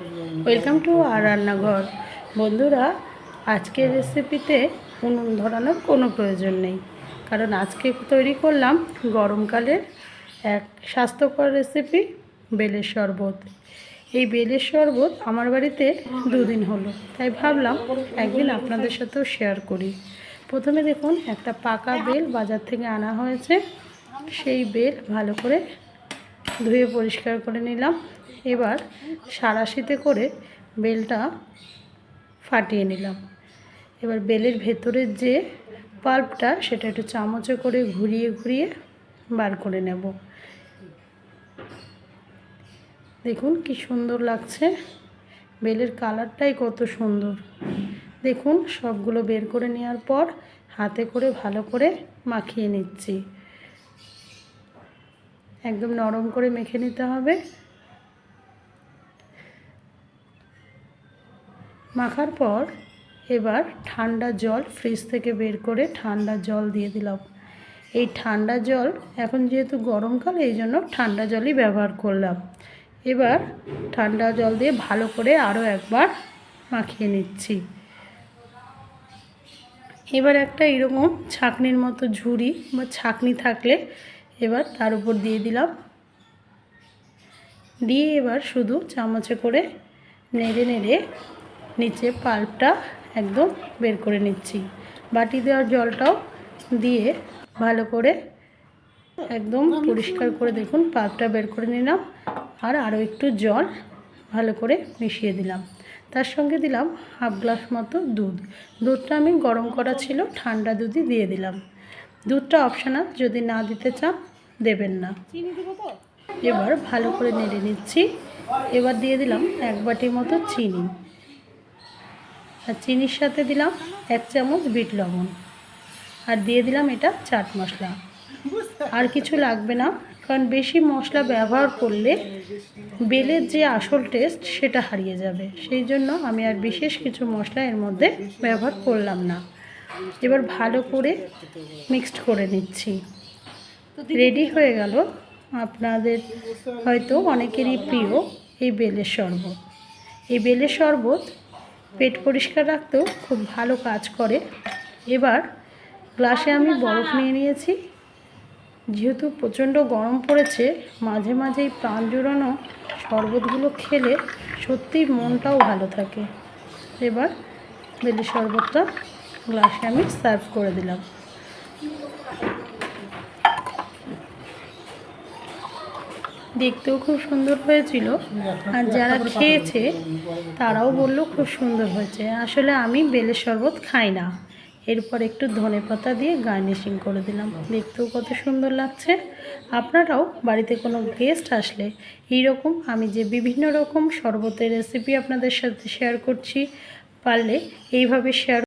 Welcome to আর রান্নাঘর। বন্ধুরা, আজকের রেসিপিতে উনুন ধরানোর কোনো প্রয়োজন নেই। কারণ আজকে তৈরি করলাম গরমকালের এক স্বাস্থ্যকর রেসিপি বেলের শরবত। এই বেলের শরবত আমার বাড়িতে দুদিন হলো। তাই ভাবলাম একদিন আপনাদের সাথেও শেয়ার করি। প্রথমে দেখুন, একটা পাকা বেল বাজার থেকে আনা হয়েছে। সেই বেল ভালো করে ধুয়ে পরিষ্কার করে নিলাম। এবার সারাশিতে করে বেলটা ফাটিয়ে নিলাম। এবার বেলের ভেতরের যে পাল্পটা, সেটা একটু চামচে করে ঘুরিয়ে ঘুরিয়ে বার করে নেব। দেখুন কি সুন্দর লাগছে। বেলের কালারটাই কত সুন্দর। দেখুন, সবগুলো বের করে নেওয়ার পর হাতে করে ভালো করে মাখিয়ে নিচ্ছি। একদম নরম করে মেখে নিতে হবে। মাখার পর এবার ঠান্ডা জল ফ্রিজ থেকে বের করে ঠান্ডা জল দিয়ে দিলাম। এই ঠান্ডা জল এখন যেহেতু গরমকাল, এই জন্য ঠান্ডা জলই ব্যবহার করলাম। এবার ঠান্ডা জল দিয়ে ভালো করে আরও একবার মাখিয়ে নিচ্ছি। এবার একটা এরকম ছাকনির মতো ঝুড়ি বা ছাকনি থাকলে এবার তার উপর দিয়ে দিলাম। দিয়ে এবার শুধু চামচে করে নেড়ে নেড়ে নিচে পাল্পটা একদম বের করে নিচ্ছি। বাটি দেওয়ার জলটাও দিয়ে ভালো করে একদম পরিষ্কার করে দেখুন, পাল্পটা বের করে নিলাম আর আরও একটু জল ভালো করে মিশিয়ে দিলাম। তার সঙ্গে দিলাম হাফ গ্লাস মতো দুধ। দুধটা আমি গরম করা ছিল, ঠান্ডা দুধই দিয়ে দিলাম। দুধটা অপশনাল, যদি না দিতে চান দেবেন না। এবার ভালো করে নেড়ে নিচ্ছি। এবার দিয়ে দিলাম এক বাটি মতো চিনি। আর চিনির সাথে দিলাম এক চামচ বিট লবণ। আর দিয়ে দিলাম এটা চাট মশলা। আর কিছু লাগবে না, কারণ বেশি মশলা ব্যবহার করলে বেলের যে আসল টেস্ট সেটা হারিয়ে যাবে। সেই জন্য আমি আর বিশেষ কিছু মশলা এর মধ্যে ব্যবহার করলাম না। এবার ভালো করে মিক্সড করে নিচ্ছি। রেডি হয়ে গেল। আপনাদের হয়তো অনেকেরই প্রিয় এই বেলের শরবত। এই বেলের শরবত পেট পরিষ্কার রাখতেও খুব ভালো কাজ করে। এবার গ্লাসে আমি বরফ নিয়ে নিয়েছি। যেহেতু প্রচণ্ড গরম পড়েছে, মাঝে মাঝে এই প্রাণ জোড়ানো শরবতগুলো খেলে সত্যিই মনটাও ভালো থাকে। এবার বেলি শরবতটা গ্লাসে আমি সার্ভ করে দিলাম। দেখতেও খুব সুন্দর হয়েছিল। আর যারা খেয়েছে, তারাও বলল খুব সুন্দর হয়েছে। আসলে আমি বেলের শরবত খাই না। এরপর একটু ধনে পাতা দিয়ে গার্নিশিং করে দিলাম। দেখতেও কত সুন্দর লাগছে। আপনারাও বাড়িতে কোনো গেস্ট আসলে এই রকম আমি যে বিভিন্ন রকম শরবতের রেসিপি আপনাদের সাথে শেয়ার করছি, পারলে এইভাবে শেয়ার